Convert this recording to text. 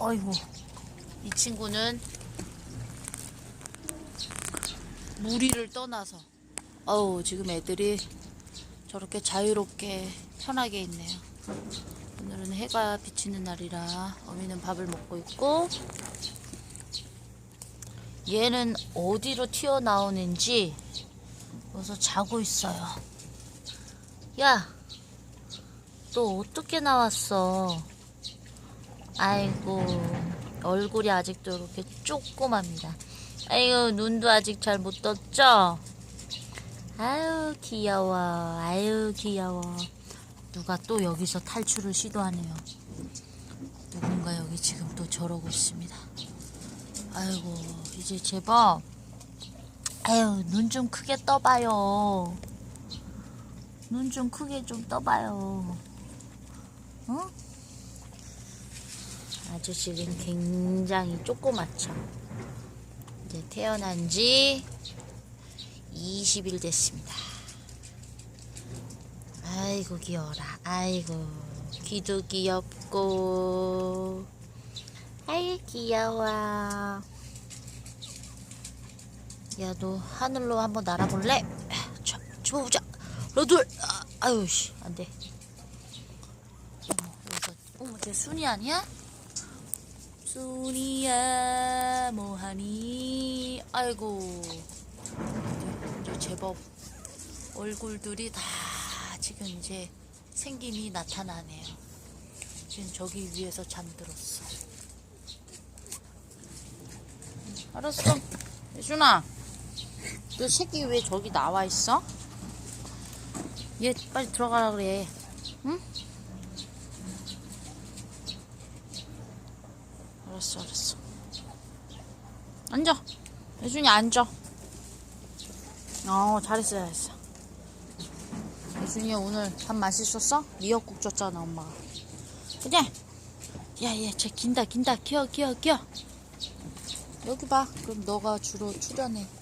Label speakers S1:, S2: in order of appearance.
S1: 어이구 이 친구는 무리를 떠나서. 어우 지금 애들이 저렇게 자유롭게 편하게 있네요. 오늘은 해가 비치는 날이라 어미는 밥을 먹고 있고 얘는 어디로 튀어나오는지 여기서 자고 있어요. 야또 어떻게 나왔어 아이고 얼굴이 아직도 이렇게 조그맣니다. 아이고 눈도 아직 잘 못 떴죠? 아유 귀여워. 아유 귀여워. 누가 또 여기서 탈출을 시도하네요. 누군가 여기 지금 또 저러고 있습니다. 아이고 이제 제법 아유 눈 좀 크게 떠봐요. 눈 좀 크게 좀 떠봐요. 어? 아저씨는 굉장히 조그맣죠. 이제 태어난 지 20일 됐습니다. 아이고 귀여워라. 아이고 귀도 귀엽고 아이 귀여워. 야 너 하늘로 한번 날아볼래? 자, 집어보자. 너둘 아, 아유 씨 안돼. 어머 어머 쟤 순이 아니야? 순이야 뭐하니? 아이고. 이제, 제법 얼굴들이 다 지금 이제 생김이 나타나네요. 지금 저기 위에서 잠들었어. 알았어. 예준아 너 새끼 왜 저기 나와 있어? 얘 빨리 들어가라 그래. 응? 알았어, 알았어. 앉아. 예준이 앉아. 어, 잘했어, 잘했어. 예준이 오늘 밥 맛있었어? 미역국 줬잖아, 엄마가. 그래? 야, 얘, 쟤 긴다, 긴다. 기어, 기어, 기어. 여기 봐. 그럼 너가 주로 출연해. 응?